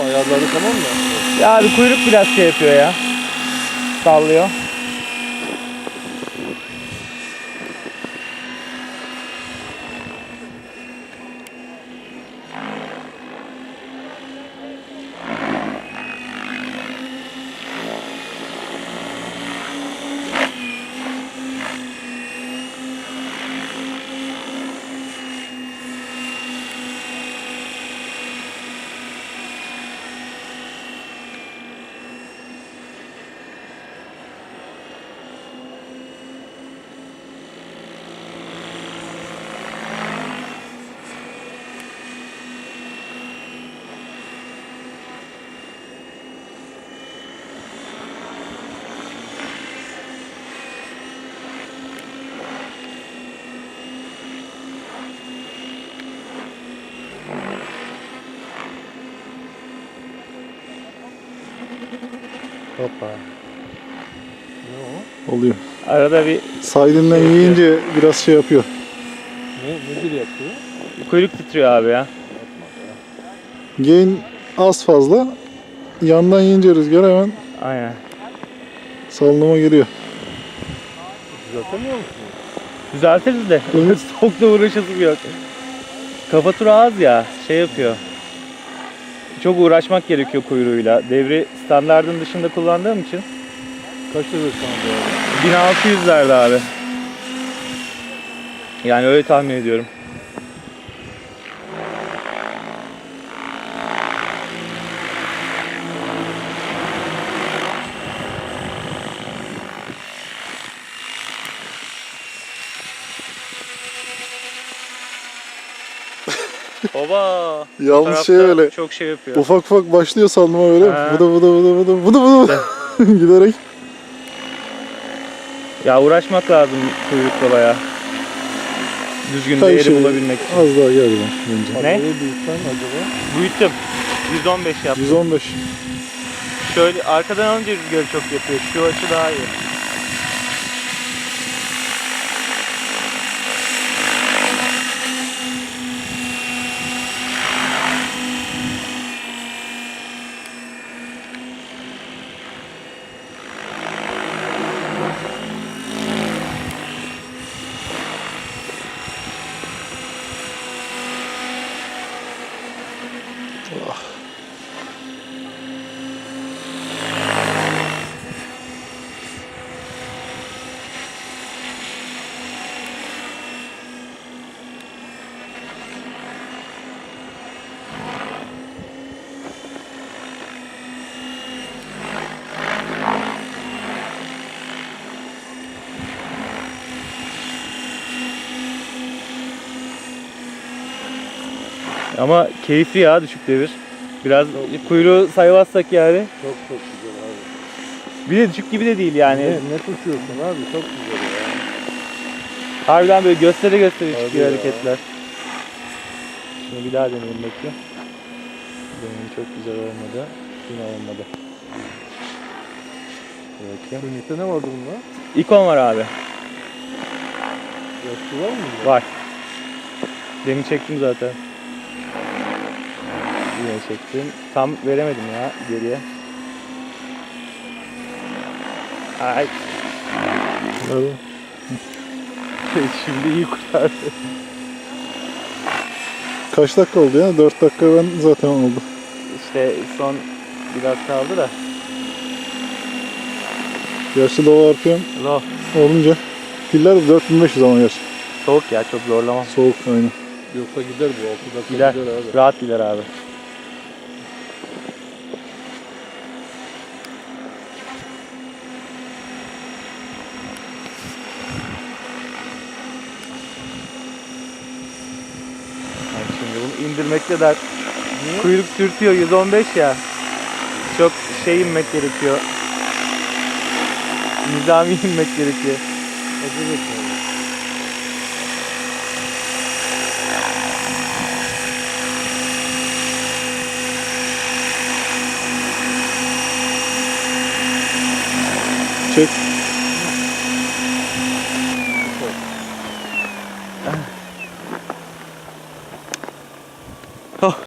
mı? Ayarları tamam mı? Ya abi kuyruk biraz şey yapıyor ya. Sallıyor. Hoppa. Oluyor. Arada bir Saydinden Şey yiyince biraz şey yapıyor. Ne, nedir yapıyor? kuyruk titriyor abi ya. Gain az fazla. Yandan yiyince rüzgar hemen Aynen. salınıma giriyor. Düzeltemiyor musun? Düzeltiriz de. Evet. Çok da uğraşasım yok. Kafa turu az ya. Şey yapıyor. Çok uğraşmak gerekiyor kuyruğuyla. Devri standardın dışında kullandığım için. Kaç devir abi? 1600'lerde abi. Yani öyle tahmin ediyorum. Baba. Yalnız şey öyle. Çok şey yapıyor. Ufak ufak başlıyor salınıma öyle. Ha. Vıdı vıdı vıdı vıdı vıdı vıdı giderek. Ya uğraşmak lazım kuyrukla baya. Düzgün Tabii değeri şey, bulabilmek için. Az daha geldi ben bence. Ne? Büyütsen acaba? Büyüttüm. 115 yaptım. 115. Şöyle arkadan alınca rüzgarı çok yapıyor. Şu açı daha iyi. Ama keyifli ya düşük devir. Biraz kuyruğu saymazsak yani. Çok çok güzel abi. Bir de düşük gibi de değil yani. Ne, ne tutuyorsun abi? Çok güzel ya. Harbiden böyle göstere göstere Hadi çıkıyor ya. hareketler. Şimdi bir daha deneyelim bekle. Benim çok güzel olmadı. Yine olmadı. Bakayım. Ünite ne vardı bunda? İkon var abi. Yaşlı var mı? bunda? Var. Demin çektim zaten. Yine çektim. Tam veremedim ya geriye. Ay. Şimdi iyi kurtardı. Kaç dakika oldu ya? 4 dakika ben zaten oldu. İşte son biraz kaldı da. Gerçi low RPM Low. olunca piller de 4500 ama gerçi. Soğuk ya çok zorlamam. Soğuk aynen. Yoksa gider bu 6 dakika Gider. gider, abi. Rahat gider abi. Yani indirmekte dert. Kuyruk sürtüyor 115 ya. Çok şey inmek gerekiyor. Nizami inmek gerekiyor. Acele. Çek.